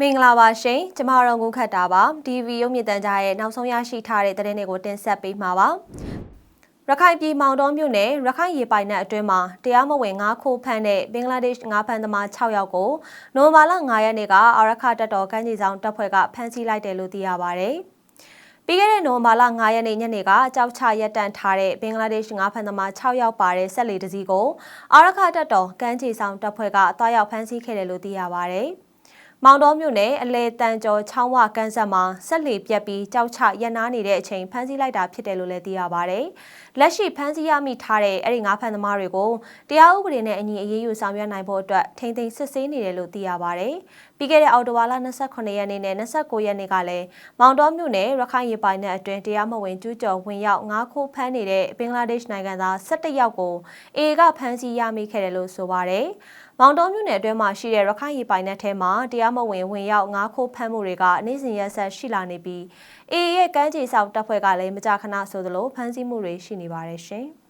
မင်္ဂလာပါရှင်ကျမတို့ငုခတ်တာပါ TV ရုပ်မြင့်တန်းကြားရဲ့နောက်ဆုံးရရှိထားတဲ့သတင်းတွေကိုတင်ဆက်ပေးမှာပါရခိုင်ပြည်မောင်တော်မြို့နယ်ရခိုင်ရေပိုင်နက်အတွင်းမှာတရားမဝင်ငါးခိုးဖမ်းတဲ့ဘင်္ဂလားဒေ့ရှ်ငါးဖမ်းသမား6ယောက်ကိုနိုဝင်ဘာလ9ရက်နေ့ကအာရခတပ်တော်ကမ်းခြေဆောင်တပ်ဖွဲ့ကဖမ်းဆီးလိုက်တယ်လို့သိရပါဗျ။ ပြီးခဲ့တဲ့နိုဝင်ဘာလ9ရက်နေ့ညနေကကြောက်ချရက်တန့်ထားတဲ့ဘင်္ဂလားဒေ့ရှ်ငါးဖမ်းသမား6ယောက်ပါတဲ့ဆက်လီတစ်စီးကိုအာရခတပ်တော်ကမ်းခြေဆောင်တပ်ဖွဲ့ကတွားရောက်ဖမ်းဆီးခဲ့တယ်လို့သိရပါဗျ။မောင်တော်မြို့နယ်အလဲတန်ကျော်ချောင်းဝကန်းဆက်မှာဆက်လေပြက်ပြီးကြောက်ချရက်နားနေတဲ့အချိန်ဖမ်းဆီးလိုက်တာဖြစ်တယ်လို့လည်းသိရပါဗျ။လက်ရှိဖမ်းဆီးရမိထားတဲ့အဲ့ဒီငါးဖမ်းသမားတွေကိုတရားဥပဒေနဲ့အညီအရေးယူဆောင်ရွက်နိုင်ဖို့အတွက်ထိမ့်သိမ်းစစ်ဆေးနေတယ်လို့သိရပါဗျ။ ပြီးခဲ့တဲ့အောက်တိုဘာလ29ရက်နေ့နဲ့29ရက်နေ့ကလည်းမောင်တော်မြို့နယ်ရခိုင်ရေပိုင်နယ်အတွင်းတရားမဝင်ကျူးကျော်ဝင်ရောက်ငါးခိုးဖမ်းနေတဲ့ဘင်္ဂလားဒေ့ရှ်နိုင်ငံသား17ယောက်ကိုအေကဖမ်းဆီးရမိခဲ့တယ်လို့ဆိုပါဗျ။မောင်တော်မြို့နယ်အတွင်းမှာရှိတဲ့ရခိုင်ရေပိုင်နယ်ထဲမှာတရားမဝင်ဝင်ရောက်ငါးခိုးဖမ်းမှုတွေကနေ့စဉ်ရက်ဆက်ရှိလာနေပြီးအေရဲ့ကမ်းခြေဆောက်တပ်ဖွဲ့ကလည်းမကြာခဏဆိုသလိုဖမ်းဆီးမှုတွေရှိနေပါတယ်ရှင်။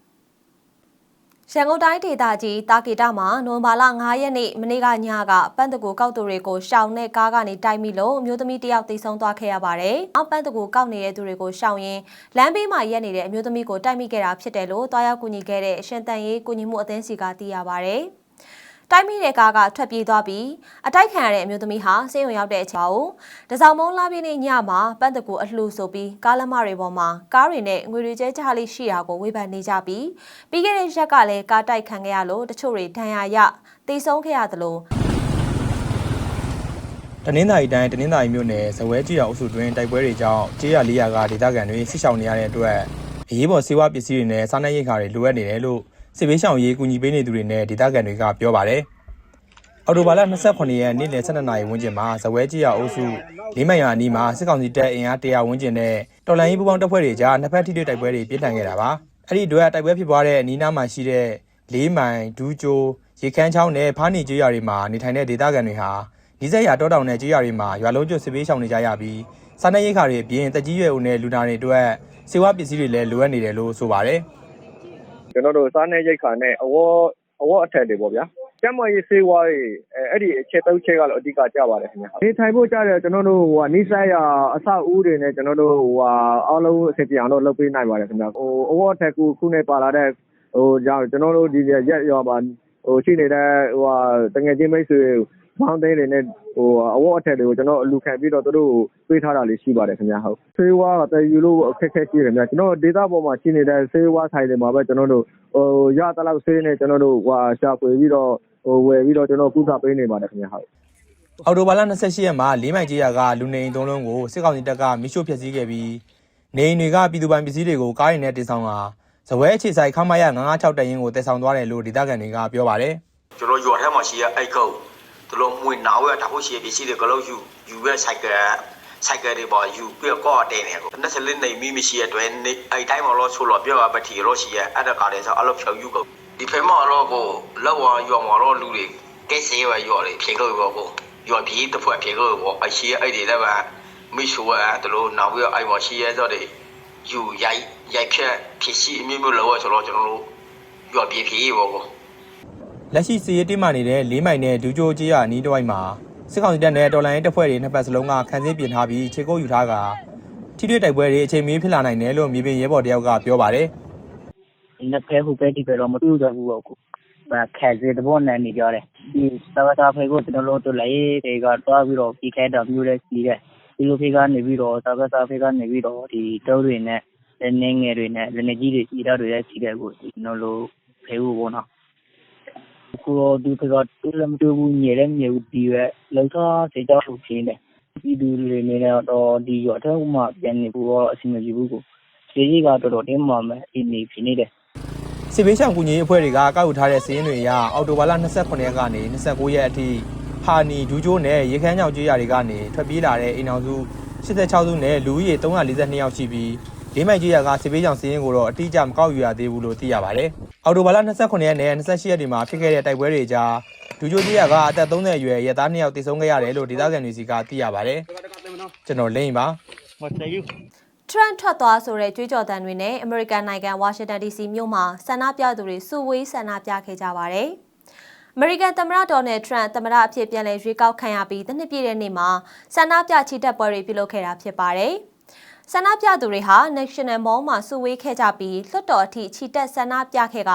ရန်ကုန်တိုင်းဒေသကြီးတာကေတမှာနိုဝင်ဘာလ9ရက်နေ့မနေ့ကညကပန်းတကူကောက်သူတွေကိုရှောင်တဲ့ကားကနေတိုက်မိလို့အမျိုးသမီးတစ်ယောက်တိတ်ဆုံးသွားခဲ့ရပါတယ်။အောက်ပန်းတကူကောက်နေတဲ့သူတွေကိုရှောင်ရင်းလမ်းဘေးမှာရက်နေတဲ့အမျိုးသမီးကိုတိုက်မိခဲ့တာဖြစ်တယ်လို့တွားရောက်ကူညီခဲ့တဲ့အရှင်တန်ရေးကူညီမှုအသင်းစီကသိရပါတယ်။ တိုက်မိတဲ့ကားကထွက်ပြေးသွားပြီးအတိုက်ခံရတဲ့အမျိုးသမီးဟာဆေးရုံရောက်တဲ့အချိန်ကိုတစောင်းမုံလာပြင်းနေညမှာပန့်တကူအလှဆိုပြီးကားလမ်းမတွေပေါ်မှာကားတွေနဲ့ငွေတွေကျဲချလေးရှိတာကိုဝေဖန်နေကြပြီးပြီးခဲ့တဲ့ရက်ကလည်းကားတိုက်ခံခဲ့ရလို့တချို့တွေဒဏ်ရာရတေဆုံးခဲ့ရသလိုတနင်္သာရီတိုင်းတနင်္သာရီမြို့နယ်ဇဝဲကြီးအောင်အုပ်စုတွင်တိုက်ပွဲတွေကြောင့်ကြေးရ၄00ကဒေသခံတွေဆစ်ဆောင်နေရတဲ့အတွက်အရေးပေါ်စေဝါပစ္စည်းတွေနဲ့စားနပ်ရိက္ခာတွေလိုအပ်နေတယ်လို့ စစ်ဘေးရှောင်ရေးကူညီပေးနေသူတွေနဲ့ဒေသခံတွေကပြောပါတယ်။အော်တိုဘာလ28ရက်နေ့လယ်12နာရီဝန်းကျင်မှာဇဝဲကြီးအောင်အုပ်စုလေးမိုင်ရွာအနီးမှာစစ်ကောင်စီတပ်အင်အား100ဝန်းကျင်နဲ့တော်လိုင်းရေးပူးပေါင်းတပ်ဖွဲ့တွေကြားနှစ်ဖက်ထိတွေ့တိုက်ပွဲတွေပြင်းထန်ခဲ့တာပါ။အဲ့ဒီအတွက်တိုက်ပွဲဖြစ်ပွားတဲ့အနီးနားမှာရှိတဲ့လေးမိုင်ဒူးကျိုးရေခမ်းချောင်းနဲ့ဖားနီကျွော်တွေမှာနေထိုင်တဲ့ဒေသခံတွေဟာဒီဇက်ရတောတောင်နဲ့ကြေးရွာတွေမှာရွာလုံးကျွတ်စစ်ပေးရှောင်နေကြရပြီးစားနပ်ရိက္ခာတွေအပြင်တက်ကြီးရွယ်ဦးနဲ့လူနာတွေအတွက်စေဝါပစ္စည်းတွေလည်းလိုအပ်နေတယ်လို့ဆိုပါတယ် ကျွန်တော်တို့စားနေရိတ်ခါနဲ့အဝေါ်အဝေါ်အထက်တွေပေါ့ဗျာကျမရေးစေးဝါးတွေအဲအဲ့ဒီအချက်သုံးချက်ကတော့အဓိကကြပါတယ်ခင်ဗျာနေထိုင်ဖို့ကြတယ်ကျွန်တော်တို့ဟိုနိစ္စရအဆောက်အဦတွေနဲ့ကျွန်တော်တို့ဟိုဟာအားလုံးအစီအပြန်တော့လုပ်ပေးနိုင်ပါတယ်ခင်ဗျာဟိုအဝေါ်အထက်ကူခုနဲ့ပါလာတဲ့ဟိုကြောင့်ကျွန်တော်တို့ဒီရက်ရွာမှာဟိုရှိနေတဲ့ဟိုဟာတငယ်ချင်းမိတ်ဆွေ မောင်းတဲ့တွေနဲ့ဟိုအဝတ်အထက်တွေကိုကျွန်တော်အလူခံပြီးတော့သူတို့ကိုပေးထားတာလေးရှိပါတယ်ခင်ဗျာဟုတ်ဆေးဝါးကတည်ယူလို့အခက်အခဲရှိတယ်ခင်ဗျာကျွန်တော်ဒေတာပေါ်မှာရှိနေတဲ့ဆေးဝါးဆိုင်တွေမှာပဲကျွန်တော်တို့ဟိုရတလောက်ဆေးနဲ့ကျွန်တော်တို့ဟိုရှာဖွေပြီးတော့ဟိုဝယ်ပြီးတော့ကျွန်တော်ကုသပေးနေပါတယ်ခင်ဗျာဟုတ်။အော်တိုဘာလ28ရက်မှာလေးမိုင်ကြေးရွာကလူနေအိမ်သုံးလုံးကိုစစ်ကောင်စီတပ်ကမိရှို့ဖျက်ဆီးခဲ့ပြီးနေအိမ်တွေကပြည်သူပိုင်ပစ္စည်းတွေကိုကားရည်နဲ့တင်ဆောင်လာဇဝဲအခြေဆိုင်ခမရ956တရင်ကိုတက်ဆောင်သွားတယ်လို့ဒေသခံတွေကပြောပါတယ်။ကျွန်တော်ရွာထဲမှာရှိရအိတ်ကုတ် သူတို့မွေနာဝဲတာဖို့ရှိရပစ္စည်းတွေကလို့ယူယူရဆိုင်ကဆိုင်ကတွေပေါ်ယူပြကော့တဲ့နေကိုနှစ်စလင်းနေမိမရှိရတဲ့နေအဲ့တိုင်းမှာလို့ဆိုလို့ပြောပါတီလို့ရှိရအဲ့ဒါကလည်းဆိုအလုပ်ဖြောက်ယူကိုဒီဖေမတော့ကိုလောက်ဝရွာမှာတော့လူတွေကဲဆေးရရွာတွေဖြေလို့ဘောကိုရွာပြည်တစ်ဖွဲ့ဖြေလို့ဘောအရှိရအဲ့ဒီလည်းပါမိရှူရတလို့နောက်ပြီးအဲ့ပေါ်ရှိရဆိုတဲ့ယူရိုက်ရိုက်ဖြက်ဖြစ်ရှိအမျိုးမျိုးလောဆိုတော့ကျွန်တော်တို့ရွာပြည်ဖြေဘောကို လက်ရှိစီရေးတင်းမာနေတဲ့လေးမိုင်နဲ့ဒူးကျိုးကြီးရအနီးတစ်ဝိုက်မှာစစ်ကောင်စီတပ်နဲ့တော်လိုင်းရေးတပ်ဖွဲ့တွေနှစ်ဖက်စလုံးကခန်းစင်းပြင်ထားပြီးခြေကုပ်ယူထားကထိတွေ့တိုက်ပွဲတွေအချိန်မီဖြစ်လာနိုင်တယ်လို့မြေပြင်ရဲဘော်တယောက်ကပြောပါတယ်နှစ်ဖဲဟိုပဲဒီပဲတော့မတူတော့ဘူးပေါ့ကိုဘာခဲစေတဲ့ဘောနဲ့နေကြတယ်ဒီသဘာဝဖေကိုကျွန်တော်တို့တို့လည်းတွေကတော့ပြီးတော့ပြီးခဲတော့မျိုးလဲစီးတယ်ဒီလိုဖေကနေပြီးတော့သဘာဝဖေကနေပြီးတော့ဒီတောတွေနဲ့လက်နေငယ်တွေနဲ့လက်နေကြီးတွေစီးတော့တွေလည်းစီးတယ်ကိုကျွန်တော်တို့ဖေဖို့ပေါ့နော် ကိုတော့ဒီဖေကတူလည်းမတူဘူးညလည်းညဘူးဒီပဲလောက်တော့စေကြောက်လို့ဖြစ်နေဒီလူတွေနေတော့ဒီရောအထက်မှပြန်နေဖို့တော့အဆင်မပြေဘူးကိုဒီကြီးကတော်တော်တင်းမာမယ်အင်းနေဖြစ်နေတယ်စစ်ဘေးရှောင်ကူညီရေးအဖွဲ့တွေကကောက်ယူထားတဲ့စီးရင်တွေအရအော်တိုဘာလ29ရက်ကနေ29ရက်အထိဟာနီဒူးကျိုးနဲ့ရေခမ်းချောင်းကျေးရွာတွေကနေထွက်ပြေးလာတဲ့အိမ်အောင်စု86စုနဲ့လူဦးရေ342ယောက်ရှိပြီးလေးမိုင်ကြီးရကစစ်ဘေးရှောင်စီးရင်ကိုတော့အတိအကျမကောက်ယူရသေးဘူးလို့သိရပါတယ်။ အော်တိုဘာလ29ရက်နဲ့28ရက်တွေမှာဖြစ်ခဲ့တဲ့တိုက်ပွဲတွေကြားဒူးကျိုးကြီးရကအသက်30အရွယ်ရဲသား2ယောက်တိတ်ဆုံးခဲ့ရတယ်လို့ဒေသခံတွေစီကသိရပါတယ်။ကျွန်တော်လိမ့်ပါထရန့်ထွက်သွားဆိုတဲ့ကြွေးကြော်သံတွေနဲ့အမေရိကန်နိုင်ငံဝါရှင်တန် DC မြို့မှာဆန္ဒပြသူတွေစုဝေးဆန္ဒပြခဲ့ကြပါတယ်။အမေရိကန်သမ္မတဒေါ်နယ်ထရန့်သမ္မတအဖြစ်ပြန်လည်ရွေးကောက်ခံရပြီးတစ်နှစ်ပြည့်တဲ့နေ့မှာဆန္ဒပြချီတက်ပွဲတွေပြုလုပ်ခဲ့တာဖြစ်ပါတယ်။ ဆန္ဒပြသူတွေဟာ National Mall မှာစုဝေးခဲ့ကြပြီးလွှတ်တော်အထိချီတက်ဆန္ဒပြခဲ့က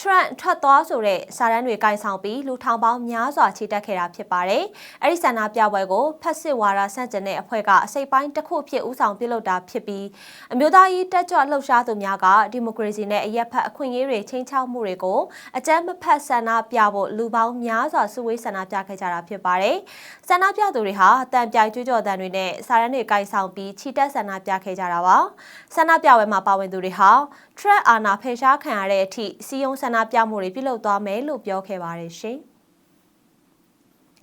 Trump ထွက်သွားဆိုတဲ့စာတမ်းတွေကင်ဆောင်ပြီးလူထောင်ပေါင်းများစွာချီတက်ခဲ့တာဖြစ်ပါတယ်။အဲဒီဆန္ဒပြပွဲကိုဖက်စစ်ဝါဒဆန့်ကျင်တဲ့အဖွဲ့ကအစိပ်ပိုင်းတစ်ခုဖြစ်ဦးဆောင်ပြုလုပ်တာဖြစ်ပြီးအမျိုးသားရေးတက်ကြွလှုပ်ရှားသူများကဒီမိုကရေစီနဲ့အရက်ဖက်အခွင့်အရေးတွေချင်းချောက်မှုတွေကိုအကြမ်းမဖက်ဆန္ဒပြဖို့လူပေါင်းများစွာစုဝေးဆန္ဒပြခဲ့ကြတာဖြစ်ပါတယ်။ဆန္ဒပြသူတွေဟာတံပြိုင်ကြွကြော်တန်တွေနဲ့စာရန်တွေကင်ဆောင်ပြီးချီတက်ဆန္ဒပြခဲ့ကြတာပါ။ဆန္ဒပြပွဲမှာပါဝင်သူတွေဟာ Trump အာဏာဖယ်ရှားခံရတဲ့အထိစီယုံဆန္ဒပြမှုတွေပြုလုပ်သွားမယ်လို့ပြောခဲ့ပါတယ်ရှင်။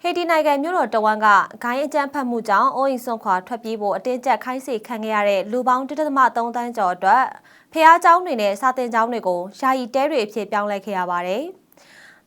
ဟေတီနိုင်ငံမြို့တော်တဝမ်ကဂိုင်းအကြမ်းဖက်မှုကြောင့်အိုးအိမ်ဆွန့်ခွာထွက်ပြေးဖို့အတင်းကျပ်ခိုင်းစေခံခဲ့ရတဲ့လူပေါင်း1.3တန်းကျော်အတွက်ဖျားเจ้าတွေနဲ့စာတင်เจ้าတွေကိုယာယီတဲတွေအဖြစ်ပြောင်းလဲခဲ့ရပါတယ်။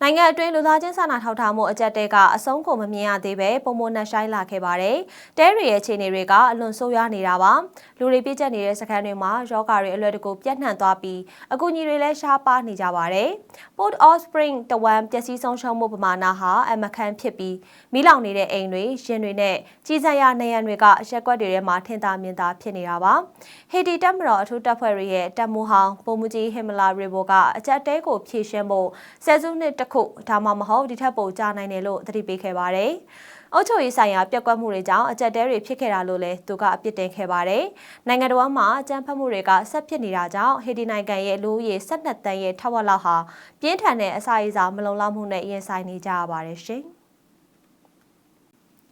နိုင်ငံအတွင်းလူသားချင်းစာနာထောက်ထားမှုအကြက်တဲကအဆုံးကိုမမြင်ရသေးပဲပုံမနှက်ဆိုင်လာခဲ့ပါတယ်။တဲတွေရဲ့အခြေအနေတွေကအလွန်ဆိုးရွားနေတာပါ။လူတွေပြည့်ကျက်နေတဲ့စခန်းတွေမှာယောဂါတွေအလွယ်တကူပြန့်နှံ့သွားပြီးအကူအညီတွေလည်းရှားပါနေကြပါတယ်။ Port of Spring တဝမ်ပျက်စီးဆုံးရှုံးမှုပမာဏဟာအမခန့်ဖြစ်ပြီးမိလောင်နေတဲ့အိမ်တွေရင်တွေနဲ့ကြီးစံရနေရန်တွေကရက်ကွက်တွေထဲမှာထင်သာမြင်သာဖြစ်နေတာပါ။ဟေတီတပ်မတော်အထူးတပ်ဖွဲ့တွေရဲ့တပ်မှုဟောင်းပုံမူကြီးဟင်မလာရီဘိုကအကြက်တဲကိုဖြည့်ရှင်းဖို့ဆယ်စုနှစ်တစ်ခုဒါမှမဟုတ်ဒီထက်ပိုကြာနိုင်တယ်လို့သတိပေးခဲ့ပါတယ်။အုပ်ချုပ်ရေးဆိုင်ရာပြက်ကွက်မှုတွေကြောင့်အကြက်တဲတွေဖြစ်ခဲ့တာလို့လည်းသူကအပြစ်တင်ခဲ့ပါတယ်။နိုင်ငံတော်မှာအကြမ်းဖက်မှုတွေကဆက်ဖြစ်နေတာကြောင့်ဟေတီနိုင်ငံရဲ့လူဦးရေ12တန်းရဲ့ထက်ဝက်လောက်ဟာပြင်းထန်တဲ့အစာရေးစာမလုံလောက်မှုနဲ့ရင်ဆိုင်နေကြရပါတယ်ရှင်။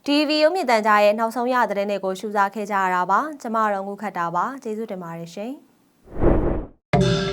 TV ရုံမြင့်တန်ကြားရဲ့နောက်ဆုံးရသတင်းတွေကိုရှုစားခဲ့ကြရတာပါ။ကျမတို့ငုခတ်တာပါ။ကျေးဇူးတင်ပါတယ်ရှင်။